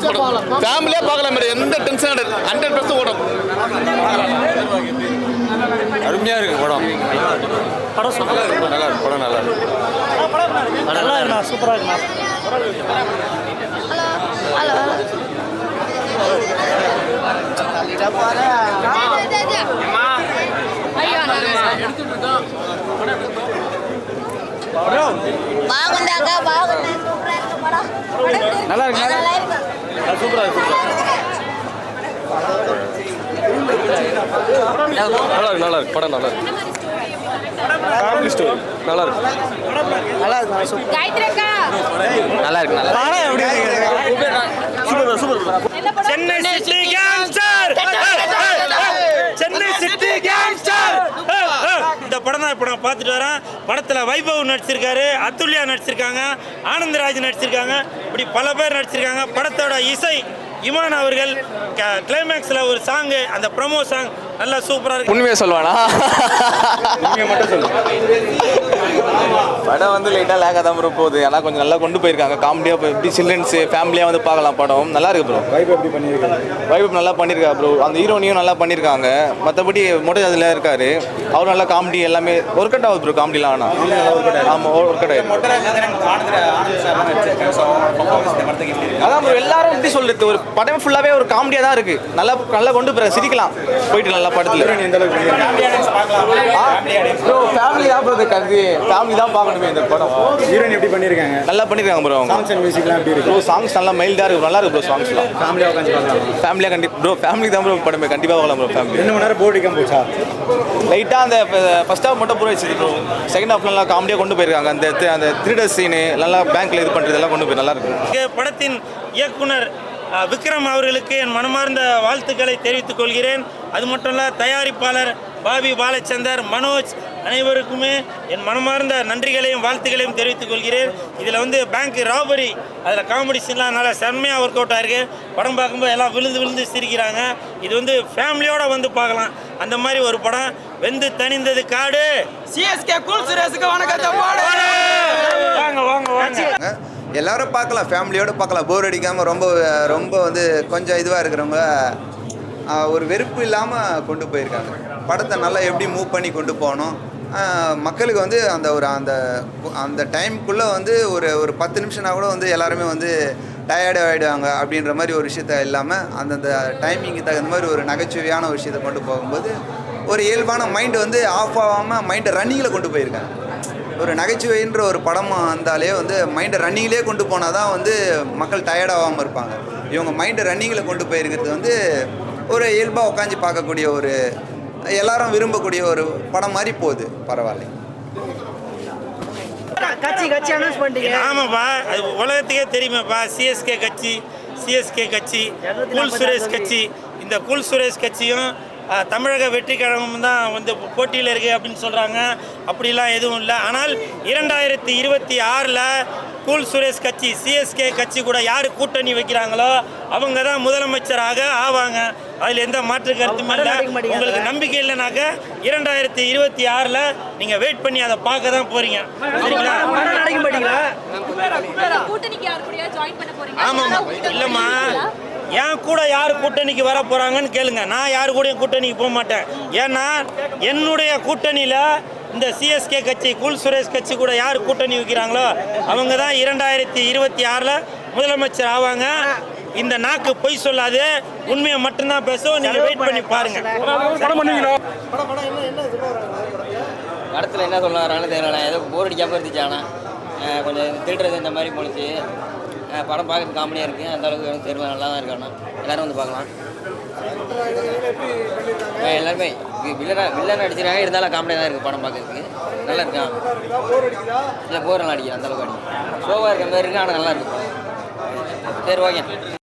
Mass படம் ஃபேமிலியாக பார்க்கலாம் மாதிரி எந்த டென்ஷன் கிடையாது ஹண்ட்ரட் பர்சன்ட் ஓடும் அருமையாக இருக்கு படம் படம் சூப்பராக இருக்கு நல்லா இருக்கு படம் நல்லா இருக்கு நல்லா இருக்குண்ணா சூப்பராக இருக்குண்ணா బాగుందాక బాగుంది நல்லா இருக்கு நல்லா இருக்கு. சூப்பரா நல்லா இருக்கு நல்லா இருக்கு. படம் நல்லா இருக்கு. ஸ்டோரி நல்லா இருக்கு. நல்லா இருக்கு நல்லா இருக்கு நல்லா படம் எப்படி super super Chennai city gangster. Chennai city gangster. இந்த படம் தான் இப்போ நான் பார்த்துட்டு வரேன். படத்தில் வைபவ் நடிச்சிருக்காரு அத்துல்யா நடிச்சிருக்காங்க ஆனந்தராஜ் நடிச்சிருக்காங்க. இப்படி பல பேர் நடிச்சிருக்காங்க. படத்தோட இசை இமான் அவர்கள் கிளைமேக்ஸில் ஒரு சாங்கு அந்த ப்ரொமோ சாங் நல்லா சூப்பராக இருக்கு. உண்மையை சொல்லுவானா? உண்மையை மட்டும் சொல்லு படம் வந்து லைட்டாக லேக்காக தான் ப்ரோ போகுது. ஆனால் கொஞ்சம் நல்லா கொண்டு போயிருக்காங்க. காமெடியாக இப்போ எப்படி சில்ட்ரன்ஸு ஃபேமிலியாக வந்து பார்க்கலாம் படம். நல்லா இருக்கு ப்ரோ வைப் எப்படி பண்ணியிருக்காங்க வைப் நல்லா பண்ணியிருக்கா ப்ரோ அந்த ஹீரோனியும் நல்லா பண்ணியிருக்காங்க மற்றபடி மொட்டை அதில் இருக்காரு. அவர் நல்லா காமெடி எல்லாமே ஒர்க் அவுட் ஆகுது ப்ரோ காமெடிலாம் ஆனால் ஆமாம் ஒர்க் அவுட் ஆகுது. அதான் ப்ரோ எல்லாரும் எப்படி சொல்றது? ஒரு படம் ஃபுல்லாகவே ஒரு காமெடியாக தான் இருக்கு. நல்லா நல்லா கொண்டு போகிற சிரிக்கலாம். போயிட்டு நல்லா படத்தில். ப்ரோ ஃபேமிலி தான் ப்ரோ கருது. ஃபேமிலி தான் பார்க்கணுமே இந்த படம். ஹீரோயின் எப்படி பண்ணியிருக்காங்க நல்லா பண்ணியிருக்காங்க ப்ரோ அவங்க. சாங்ஸ் மியூசிக்லாம் எப்படி இருக்கு? ப்ரோ சாங்ஸ் நல்லா மைல்டாக இருக்கு நல்லா இருக்கு ப்ரோ சாங்ஸ்லாம் ஃபேமிலியாக உட்காந்து பார்க்கலாம். ஃபேமிலியாக கண்டி ப்ரோ ஃபேமிலி தான் ப்ரோ படமே. கண்டிப்பாக பார்க்கலாம் ப்ரோ ஃபேமிலி ரெண்டு மணி நேரம் போர் அடிக்காம போச்சா? லைட்டாக அந்த ஃபர்ஸ்ட் ஹாஃப் மட்டும் பூரா வச்சுது ப்ரோ செகண்ட் ஹாஃப் நல்லா காமெடியாக கொண்டு போயிருக்காங்க. அந்த தி- அந்த த்ரீடர் சீனு நல்லா பேங்க்கில் இது பண்ணுறது எல்லாம் கொண்டு போய் நல்லா இருக்கு. படத்தின் இயக்குனர் விக்ரம் அவர்களுக்கு என் மனமார்ந்த வாழ்த்துக்களை தெரிவித்துக் கொள்கிறேன். அது மட்டும் இல்ல தயாரிப்பாளர் பாபி பாலச்சந்தர் மனோஜ் அனைவருக்குமே என் மனமார்ந்த நன்றிகளையும் வாழ்த்துக்களையும் தெரிவித்துக் கொள்கிறேன். இதில் வந்து பேங்க் ராபரி அதில் காமெடி சீன்லாம் நல்லா செம்மையாக ஒர்க் அவுட் ஆயிருக்கு. படம் பார்க்கும்போது எல்லாம் விழுந்து விழுந்து சிரிக்கிறாங்க. இது வந்து ஃபேமிலியோட வந்து பார்க்கலாம். அந்த மாதிரி ஒரு படம். வெந்து தணிந்தது காடு. சிஎஸ்கே கூல் சுரேஷுக்கு வணக்கத்தை போடு வாங்க வாங்க வாங்க. எல்லாரும் பார்க்கலாம். ஃபேமிலியோட பார்க்கலாம். போர் அடிக்காமல் ரொம்ப ரொம்ப வந்து கொஞ்சம் இதுவாக இருக்கிறவங்க ஒரு வெறுப்பு இல்லாமல் கொண்டு போயிருக்காங்க. படத்தை நல்லா எப்படி மூவ் பண்ணி கொண்டு போகணும்? மக்களுக்கு வந்து அந்த ஒரு அந்த அந்த டைமுக்குள்ளே வந்து ஒரு ஒரு பத்து நிமிஷம்னா கூட வந்து எல்லாருமே வந்து டயர்டு ஆகிடுவாங்க அப்படின்ற மாதிரி ஒரு விஷயத்த இல்லாமல் அந்தந்த டைமிங்க்கு தகுந்த மாதிரி ஒரு நகைச்சுவையான ஒரு விஷயத்தை கொண்டு போகும்போது ஒரு இயல்பான மைண்டு வந்து ஆஃப் ஆகாமல் மைண்டை ரன்னிங்கில் கொண்டு போயிருக்காங்க. ஒரு நகைச்சுவைன்ற ஒரு படமாக வந்தாலே வந்து மைண்டை ரன்னிங்லேயே கொண்டு போனால் தான் வந்து மக்கள் டயர்டாகாமல் இருப்பாங்க. இவங்க மைண்டை ரன்னிங்கில் கொண்டு போயிருக்கிறது வந்து ஒரு இயல்பாக உட்காந்து பார்க்கக்கூடிய ஒரு எல்லாரும் விரும்பக்கூடிய ஒரு படம் மாதிரி போகுது. பரவாயில்ல. கட்சி கட்சி அனௌன்ஸ் பண்ணிட்டீங்க. ஆமாப்பா. அது உலகத்துக்கே தெரியுமாப்பா. சிஎஸ்கே கட்சி சிஎஸ்கே கட்சி குல் சுரேஷ் கட்சி. இந்த குல் சுரேஷ் கட்சியும் தமிழக வெற்றி கழகமும் தான் வந்து போட்டியில் இருக்கு அப்படின்னு சொல்கிறாங்க அப்படிலாம் எதுவும் இல்லை. ஆனால் இரண்டாயிரத்தி இருபத்தி ஆறில் கூல் சுரேஷ் கட்சி சிஎஸ்கே கட்சி கூட யார் கூட்டணி வைக்கிறாங்களோ அவங்க தான் முதலமைச்சராக ஆவாங்க. அதில் எந்த மாற்று கருத்தும் இல்லை. உங்களுக்கு நம்பிக்கை இல்லைனாக்க இரண்டாயிரத்தி இருபத்தி ஆறில் நீங்கள் வெயிட் பண்ணி அதை பார்க்க தான் போகிறீங்க சரிங்களா ஆமாம்மா இல்லைம்மா. என் கூட யார் கூட்டணிக்கு வர போகிறாங்கன்னு கேளுங்க. நான் யார் கூடயும் கூட்டணிக்கு போக மாட்டேன். ஏன்னா என்னுடைய கூட்டணியில் இந்த சிஎஸ்கே கட்சி குல் சுரேஷ் கட்சி கூட யார் கூட்டணி வைக்கிறாங்களோ அவங்க தான் இரண்டாயிரத்தி இருபத்தி ஆறில் முதலமைச்சர் ஆவாங்க. இந்த நாக்கு பொய் சொல்லாது உண்மையை மட்டும்தான் பேசும் நீங்கள் வெயிட் பண்ணி பாருங்க. படத்தில் என்ன சொல்ல வராங்கன்னு தெரியல ஏதோ போர் அடிக்காமல் இருந்துச்சு ஆனால் கொஞ்சம் திருடுறது இந்த மாதிரி போணுச்சு. படம் பார்க்கறது காமெடியாக இருக்குது அந்த அளவுக்கு எனக்கு தெரியல நல்லா தான் இருக்கு ஆனால் எல்லாரும் வந்து பார்க்கலாம். எல்லாருமே வில்லனா வில்லன் அடிச்சிருக்காங்க இருந்தாலும் காமெடியாக தான் இருக்குது படம் பார்க்கறதுக்கு. நல்லா இருக்கான் இல்லை போரெல்லாம் அடிக்கல அந்த அளவுக்கு அடிக்கும் ஸ்லோவாக இருக்க மாதிரி இருக்குது ஆனால் நல்லா இருக்கு. படம். சரி ஓகே.